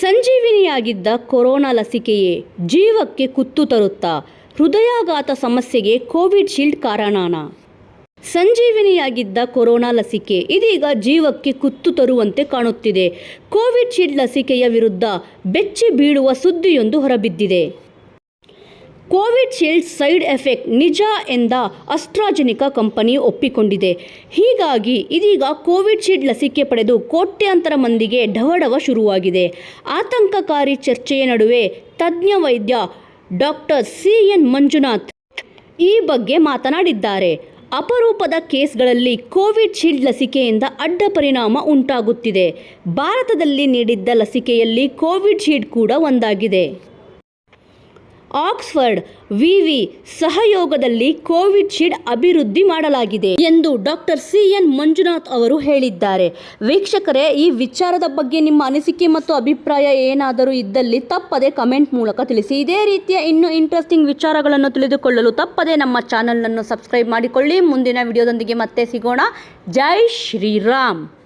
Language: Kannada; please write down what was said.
ಸಂಜೀವಿನಿಯಾಗಿದ್ದ ಕೊರೋನಾ ಲಸಿಕೆಯೇ ಜೀವಕ್ಕೆ ಕುತ್ತು ತರುತ್ತಾ ಹೃದಯಾಘಾತ ಸಮಸ್ಯೆಗೆ ಕೋವಿಡ್ ಶೀಲ್ಡ್ ಕಾರಣಾನ. ಸಂಜೀವಿನಿಯಾಗಿದ್ದ ಕೊರೋನಾ ಲಸಿಕೆ ಇದೀಗ ಜೀವಕ್ಕೆ ಕುತ್ತು ತರುವಂತೆ ಕಾಣುತ್ತಿದೆ. ಕೋವಿಡ್ ಶೀಲ್ಡ್ ಲಸಿಕೆಯ ವಿರುದ್ಧ ಬೆಚ್ಚಿ ಬೀಳುವ ಸುದ್ದಿಯೊಂದು ಹೊರಬಿದ್ದಿದೆ. ಕೋವಿಡ್ ಶೀಲ್ಡ್ ಸೈಡ್ ಎಫೆಕ್ಟ್ ನಿಜ ಎಂದ ಅಸ್ಟ್ರಾಜೆನಿಕಾ ಕಂಪನಿ ಒಪ್ಪಿಕೊಂಡಿದೆ. ಹೀಗಾಗಿ ಇದೀಗ ಕೋವಿಡ್ ಶೀಲ್ಡ್ ಲಸಿಕೆ ಪಡೆದು ಕೋಟ್ಯಾಂತರ ಮಂದಿಗೆ ಢವಢವ ಶುರುವಾಗಿದೆ. ಆತಂಕಕಾರಿ ಚರ್ಚೆಯ ನಡುವೆ ತಜ್ಞ ವೈದ್ಯ ಡಾಕ್ಟರ್ ಸಿ. ಎನ್. ಮಂಜುನಾಥ್ ಈ ಬಗ್ಗೆ ಮಾತನಾಡಿದ್ದಾರೆ. ಅಪರೂಪದ ಕೇಸ್ಗಳಲ್ಲಿ ಕೋವಿಡ್ ಶೀಲ್ಡ್ ಲಸಿಕೆಯಿಂದ ಅಡ್ಡ ಪರಿಣಾಮ ಉಂಟಾಗುತ್ತಿದೆ. ಭಾರತದಲ್ಲಿ ನೀಡಿದ್ದ ಲಸಿಕೆಯಲ್ಲಿ ಕೋವಿಡ್ ಶೀಲ್ಡ್ ಕೂಡ ಒಂದಾಗಿದೆ. ಆಕ್ಸ್ಫರ್ಡ್ ವಿವಿ ಸಹಯೋಗದಲ್ಲಿ ಕೋವಿಡ್ ಶೀಲ್ಡ್ ಅಭಿವೃದ್ಧಿ ಮಾಡಲಾಗಿದೆ ಎಂದು ಡಾಕ್ಟರ್ ಸಿ ಎನ್ ಮಂಜುನಾಥ್ ಅವರು ಹೇಳಿದ್ದಾರೆ. ವೀಕ್ಷಕರೇ, ಈ ವಿಚಾರದ ಬಗ್ಗೆ ನಿಮ್ಮ ಅನಿಸಿಕೆ ಮತ್ತು ಅಭಿಪ್ರಾಯ ಏನಾದರೂ ಇದ್ದಲ್ಲಿ ತಪ್ಪದೆ ಕಮೆಂಟ್ ಮೂಲಕ ತಿಳಿಸಿ. ಇದೇ ರೀತಿಯ ಇನ್ನೂ ಇಂಟ್ರೆಸ್ಟಿಂಗ್ ವಿಚಾರಗಳನ್ನು ತಿಳಿದುಕೊಳ್ಳಲು ತಪ್ಪದೆ ನಮ್ಮ ಚಾನಲನ್ನು ಸಬ್ಸ್ಕ್ರೈಬ್ ಮಾಡಿಕೊಳ್ಳಿ. ಮುಂದಿನ ವಿಡಿಯೋದೊಂದಿಗೆ ಮತ್ತೆ ಸಿಗೋಣ. ಜೈ ಶ್ರೀರಾಮ್.